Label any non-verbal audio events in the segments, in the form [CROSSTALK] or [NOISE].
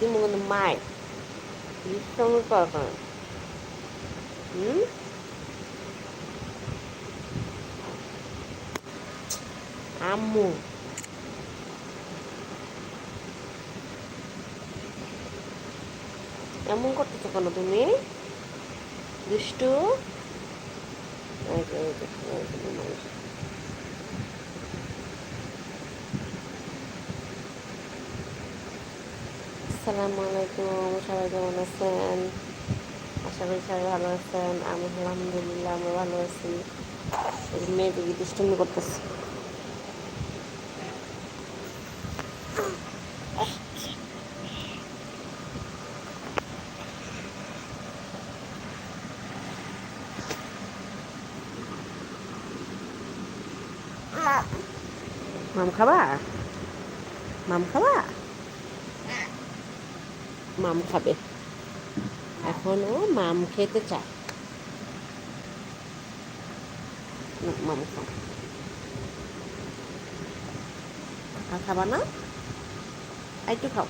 দিব কিন্তু মায় দুষ্টমি কখন হুম আম্মু এমন করতেছো কেন তুমি দুষ্টু এই যে, এই যে, এই যে, আসসালামু আলাইকুম, সবাই কেমন আছেন? আশা করি সবাই ভালো আছেন। আমি আলহামদুলিল্লাহ আমরা ভালো আছি। এই যে মেয়ে দিকে দুষ্টুমি করতেছে? মাম খাবা? মাম খাবা? মাম খাবে। এখন ও মাম খেতে চায়। মাম আর খাবা না? একটু খাও।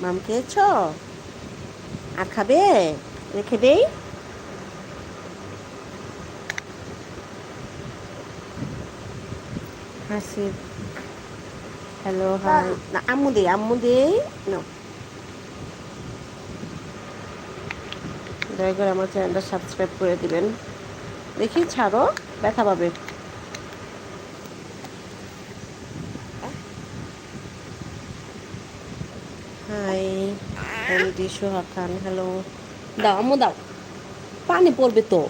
মাম খেয়েছ আর খাবে? রেখে দেই? হাসি হ্যালো না আম্মু দে আম্মু দে না দয়া করে আমার চ্যানেলটা সাবস্ক্রাইব করে দিবেন। দেখি ছাড়ো ব্যথা পাবে। Hi MD Soha Khan hello দাও আম্মু দাও। পানি পড়বে তো।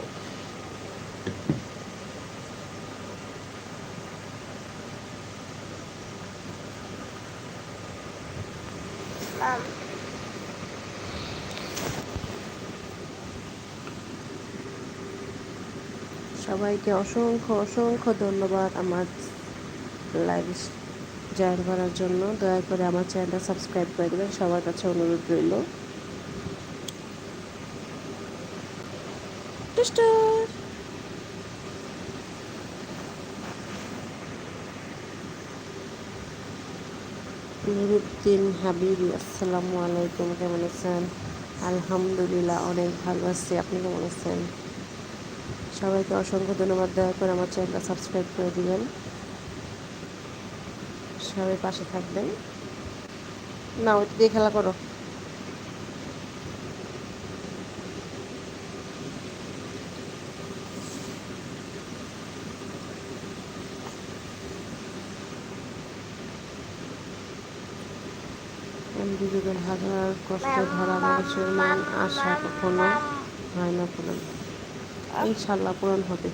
সবাইকে অসংখ্য অসংখ্য ধন্যবাদ আমার লাইভ জয়েন করার জন্য। দয়া করে আমার চ্যানেলটা সাবস্ক্রাইব করে দেবেন। সবার কাছে অনুরোধ রইল। নুরুদ্দিন হাবিবি, আসসালামু আলাইকুম, কেমন আছেন? আলহামদুলিল্লাহ, অনেক ভালো আছি। আপনি কেমন আছেন? সবাইকে অসংখ্য ধন্যবাদ দয়া করে আমার চ্যানেলটা সাবস্ক্রাইব করে দিবেন। সবাই পাশে থাকবেন। না ওইটা দিয়ে খেলা করো। যুগের হাজার কষ্ট ধরা মানুষের মন আশা কখনো হয় না পূরণ ইনশাল্লাহ পূরণ হবে।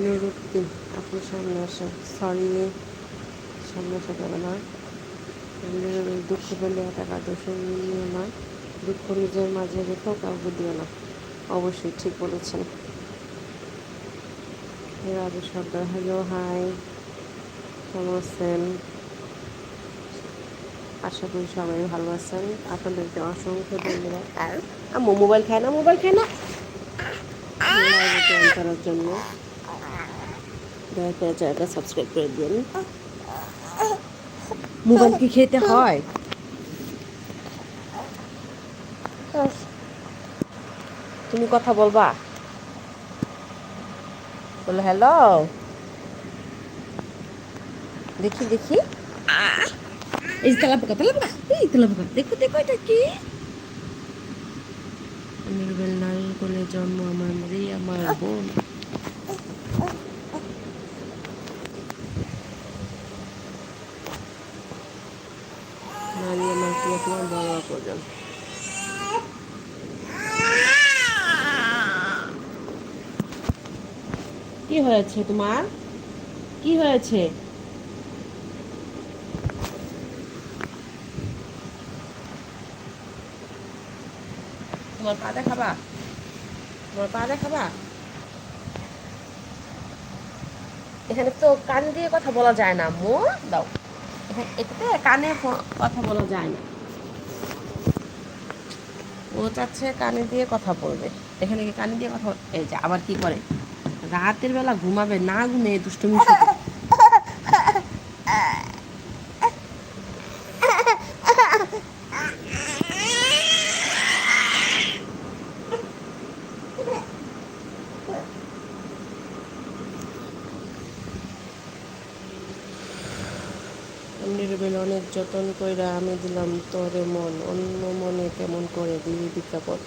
নুরুদ্দিন আপনি সামনে আসেন সরি সামনে আসা যাবে না। দুঃখ পেলে টাকা দোষ নিও না। দুঃখ নিজের মাঝে রেখেও কাউকে দিও না। অবশ্যই ঠিক বলেছেন। রাজু সর্দার হ্যালো হাই কেমন আছেন? আশা করি সবাই ভালো আছেন। আপনাদেরকে অসংখ্য ধন্যবাদ। আর মোবাইল খায় না মোবাইল খায় না? জয়েন করার জন্য দয়া করে চ্যানেলটা সাবস্ক্রাইব করে দিন মোবাইল কি খেতে হয় তুমি কথা বলবা বলো হ্যালো দেখি দেখি এই যে তেলাপোকা তেলাপোকা এই তেলাপোকা দেখো দেখো এটা কি নির্বেল নারিকলের জন্ম আমার মেয়েই আমার বোন। তোমার বাবা কি হয়েছে তোমার? কি হয়েছে? তোমার পা দেখাবা? তোমার পা দেখাবা? এখানে তো কান দিয়ে কথা বলা যায় না, মো। দাও। এটাতে কানে কথা বলা যায় না। ও চাচ্ছে কানে দিয়ে কথা বলবে। এখানে কানে দিয়ে কথা এই যে, আবার কি করে? রাতের বেলা ঘুমাবে, না ঘুমিয়ে দুষ্টুমি নির্বেল অনেক যতন কইরা আমি দিলাম, তোরে মন, অন্য মনে কেমন করে দিবি বিজ্ঞাপন?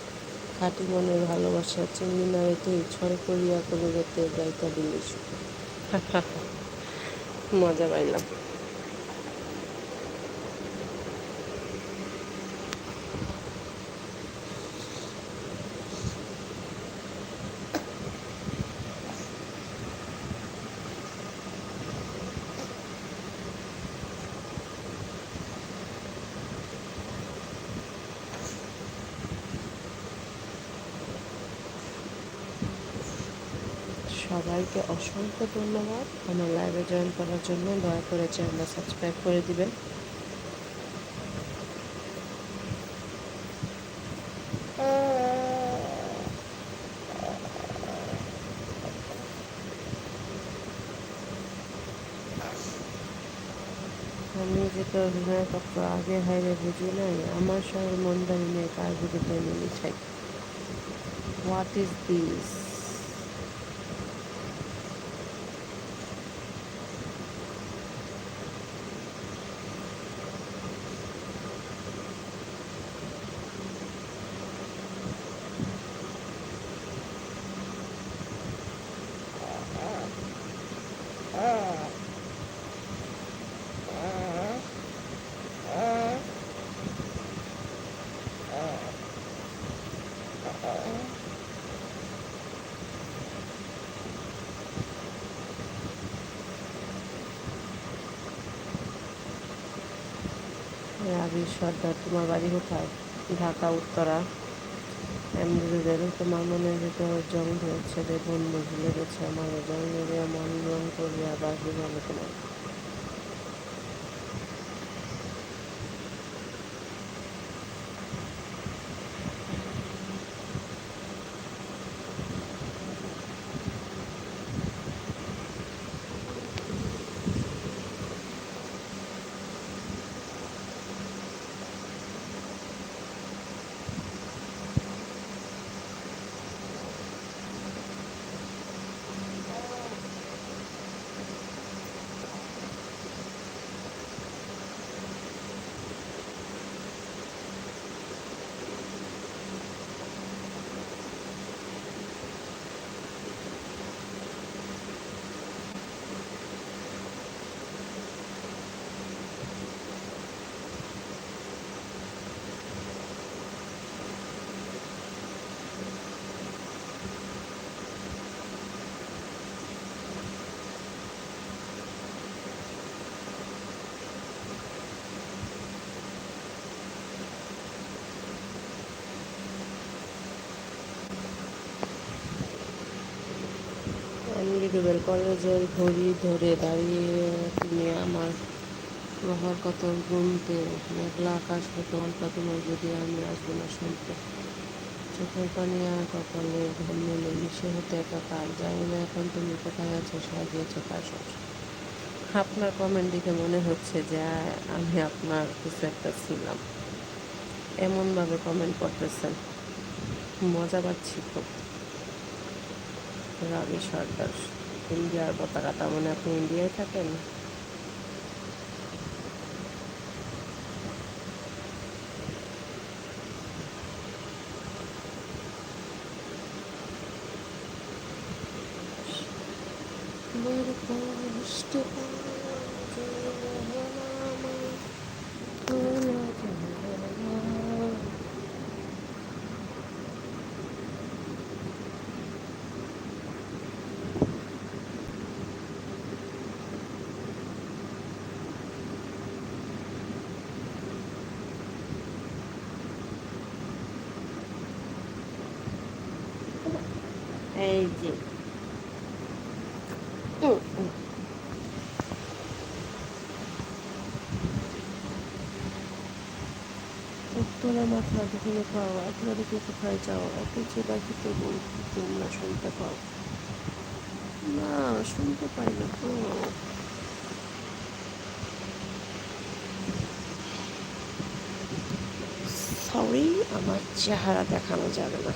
খাঁটি মনের ভালোবাসা, চিংড়ি নাড়ে তুই ছড় করিয়া কোনো যেতে গাইতা দিলি [LAUGHS] মজা পাইলাম। সবাইকে অসংখ্য ধন্যবাদ। আমার লাইভে জয়েন করার জন্য দয়া করে চ্যানেলটা সাবস্ক্রাইব করে দিবেন। আমি যেটা অভিনয় করতো আগে হাইরে বুঝি নাই, আমার শহর মন্দারি নিয়ে কার বিরুদ্ধে মিলি চাই হোয়াট ইজ দিস রাবি সর্দার, তোমার বাড়ি কোথায়? ঢাকা, উত্তরা। এমনিদের তোমার মনে ভিতর জং ধরেছে রে বন্ধু ভুলে গেছে, আমার জং ধরে মন রং করিয়া বাকি ভালো তোমার। এমডিডুবেল কলেজের ঘড়ি ধরে দাঁড়িয়ে তুমি আমার প্রহর কত গুনতে মেঘলা আকাশ তোমার যদি আমি আসব না শুনতে। চোখের পানি আর কপালে মেলে মিশে হতে একাকার জানি না এখন তুমি কোথায় আছো, সাজিয়েছো কার আপনার কমেন্ট দেখে মনে হচ্ছে যে আমি আপনার কিছু একটা ছিলাম। এমনভাবে কমেন্ট করতেছেন। মজা পাচ্ছি খুব। রবি সর্দার। ইন্ডিয়ার পতাকা তার মানে আপনি ইন্ডিয়ায় থাকেন? এই যে। উত্তরা মাথা দুপুরে খাও আপনারা দিকে কোথায় যাও এত যে ডাকি তবু তোমরা শুনতে পাও। না, শুনতে পাই না তো। সরি আমার চেহারা দেখানো যাবে না।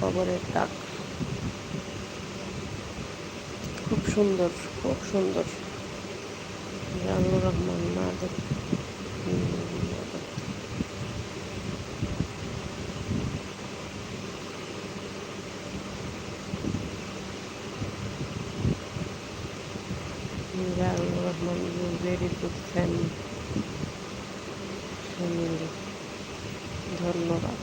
কবরের ডাক। খুব সুন্দর খুব সুন্দর। জানুর রহমান মাদক Janur Rahman very good family ধন্যবাদ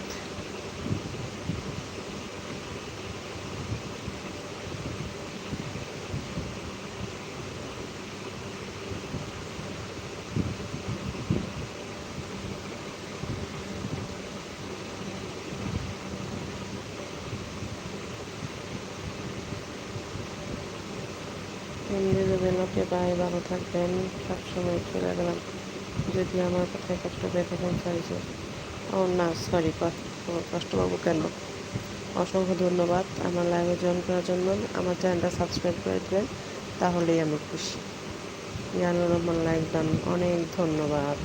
এমনি দেবেন ওকে বাই ভালো থাকবেন। সবসময় চলে গেলাম। যদি আমার কথায় কষ্ট পেয়ে থাকেন সরি স্যার ও না সরি কষ্ট পাবো কেন? অসংখ্য ধন্যবাদ। আমার লাইভে জয়েন করার জন্য। আমার চ্যানেলটা সাবস্ক্রাইব করে দেবেন, তাহলেই আমি খুশি। জানুর রহমান লাইভ গান অনেক ধন্যবাদ।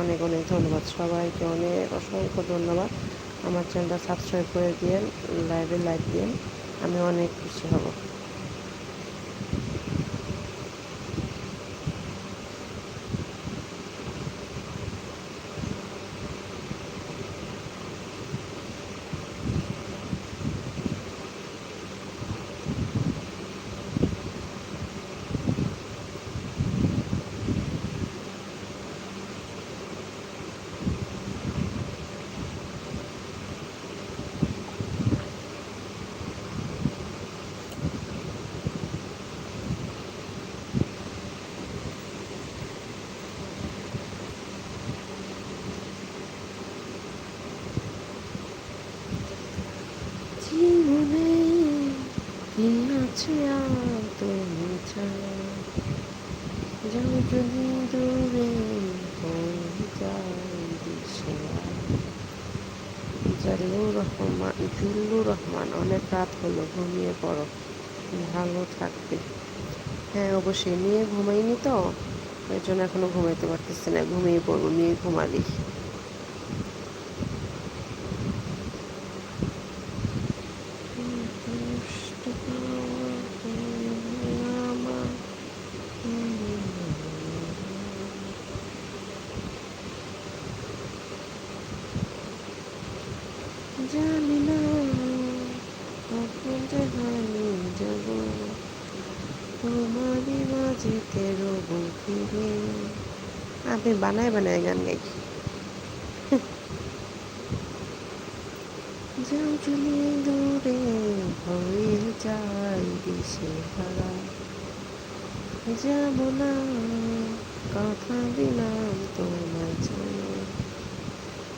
অনেক অনেক ধন্যবাদ। সবাইকে অনেক অসংখ্য ধন্যবাদ। আমার চ্যানেলটা সাবস্ক্রাইব করে দিয়েন লাইভে লাইক দিন আমি অনেক খুশি হব জীবনে দিন আছে তুমি যাও যদি দূরে রহমান, জুল্লুর রহমান, অনেক রাত হলো, ঘুমিয়ে পড়ো, ভালো থাকবে। হ্যাঁ অবশ্যই, নিয়ে ঘুমাইনি তো, এর জন্য এখনও ঘুমাইতে পারতেছি না, ঘুমিয়ে পড়ব, নিয়ে ঘুমালি কষ্ট পাওয়া আমার জানি না কখন যে হারিয়ে যাব তোমারই মাঝেতে রব ফিরে আমি বানায় বানায় গান গাই যাও চলে দূরে হয়ে যায় দিশে হারা যাব না, কথা দিলাম তোমার জন্য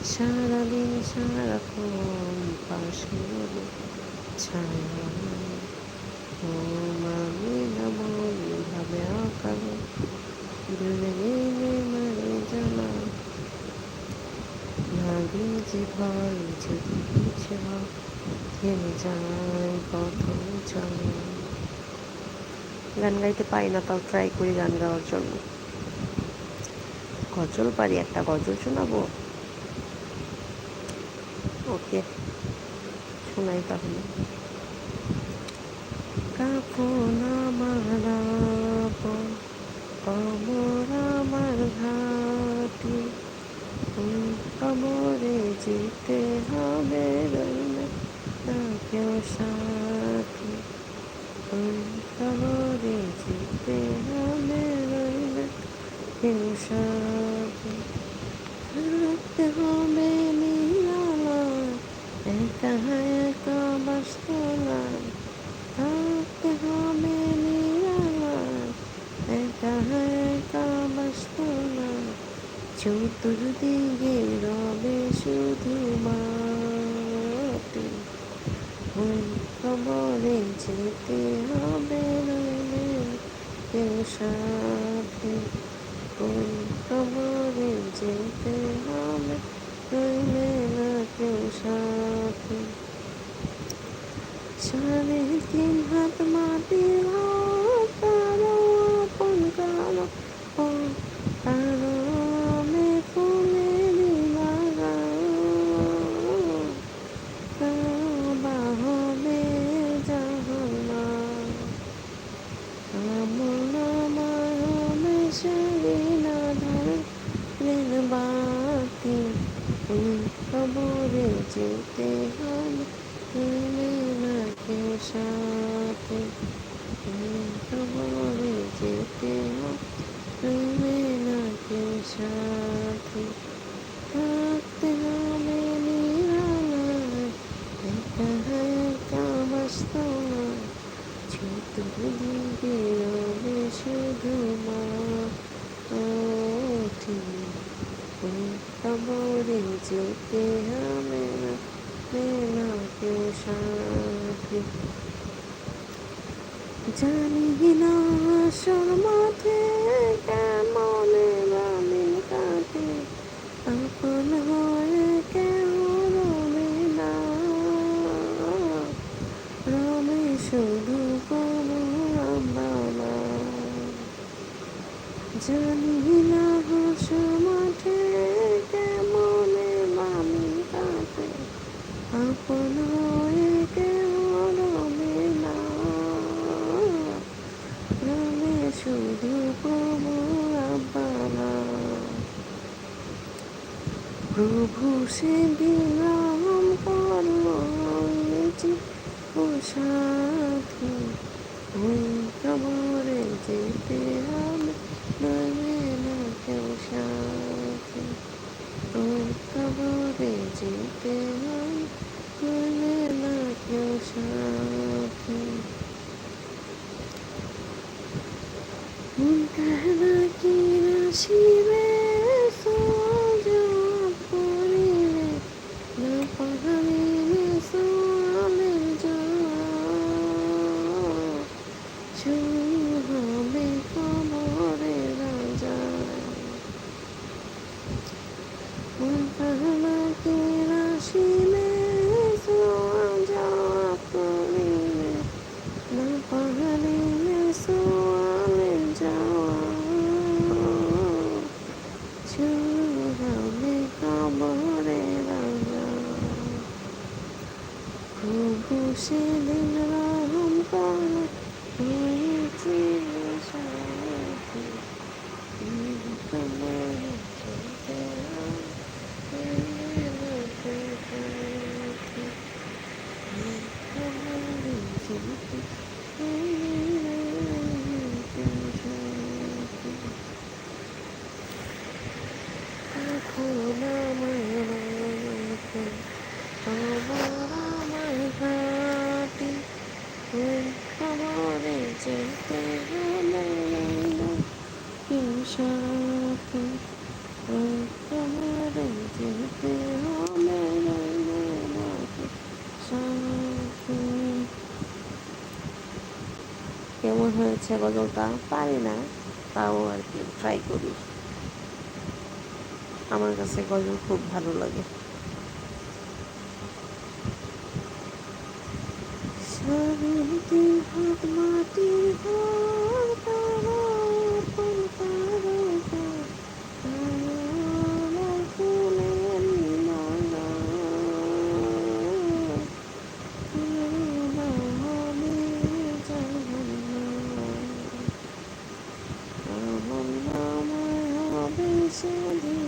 সারাদিন সারাক্ষণ পাশে ছায়া ও মানে না মন ভাবে আঁকাবো দূরে গেলে মানে জানা লাগে যে ভয়, যদি ভাব থেমে যায় পথ চলে গান গাইতে পারি না, তাও ট্রাই করি গান গাওয়ার জন্য। গজল পারি, একটা গজল শোনাবো। ওকে, শোনাই তাহলে। আমার হবে সাথে ওই খবরে যেতে হবে রইলে না কেউ সাথে সাড়ে তিন হাত মাটির যেতে হবে সাথে খবরে যেতে হবে রইলে না কেউ সাথে থাকতে হবে নিরালায় একা একা বাস্তবা চতুর্দিকে শুধু মা ওঠে ওই খবরে যেতে হবে জানি না মাঠে কেমন রামিন কাটে আপন হয়ে রবে না। রবে শুধু জানি না মাঠে কেমন রামিন কাটে হয়ে কেউ রবে না রবে শুধু আব্বারা প্রভু সেদিন রাম করো ও সাথী ওই কবরে যেতে হবে রবে না কেউ সাথী ওই কবরে যেতে হবে you. প্রভু সেদিন কেমন হয়েছে গজলটা পারি না, তাও আর কি ট্রাই করি। আমার কাছে গজল খুব ভালো লাগে। মাটির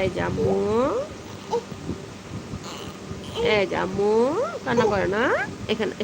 এই জামু এই জামু কান্না করে না। এখানে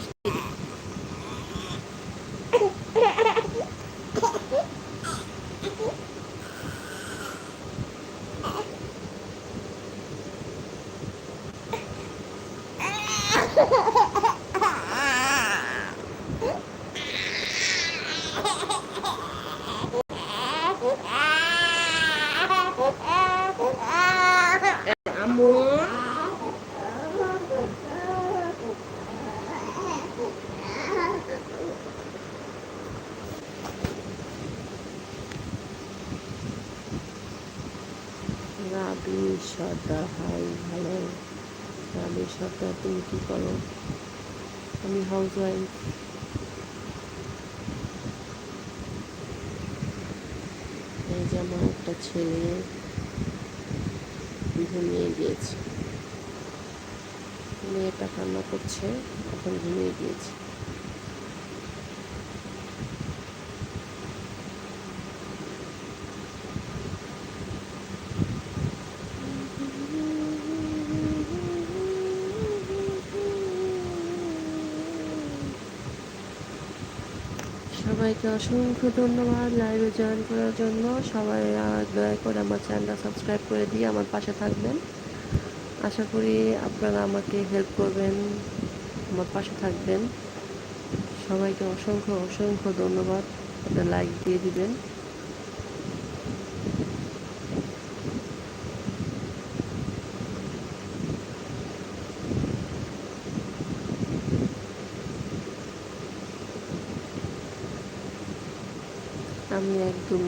রাবি সর্দার হাই হ্যালো রাবি সর্দার তুমি কি করো? আমি হাউস ওয়াইফ এই যে আমার একটা ছেলে ঘুমিয়ে গিয়েছে। মেয়েটা কান্না করছে, এখন ঘুমিয়ে গিয়েছে। সবাইকে অসংখ্য ধন্যবাদ লাইভে জয়েন করার জন্য। সবাই দয়া করে আমার চ্যানেলটা সাবস্ক্রাইব করে দিয়ে আমার পাশে থাকবেন। আশা করি আপনারা আমাকে হেল্প করবেন, আমার পাশে থাকবেন। সবাইকে অসংখ্য অসংখ্য ধন্যবাদ। একটা লাইক দিয়ে দিবেন। আমি একদম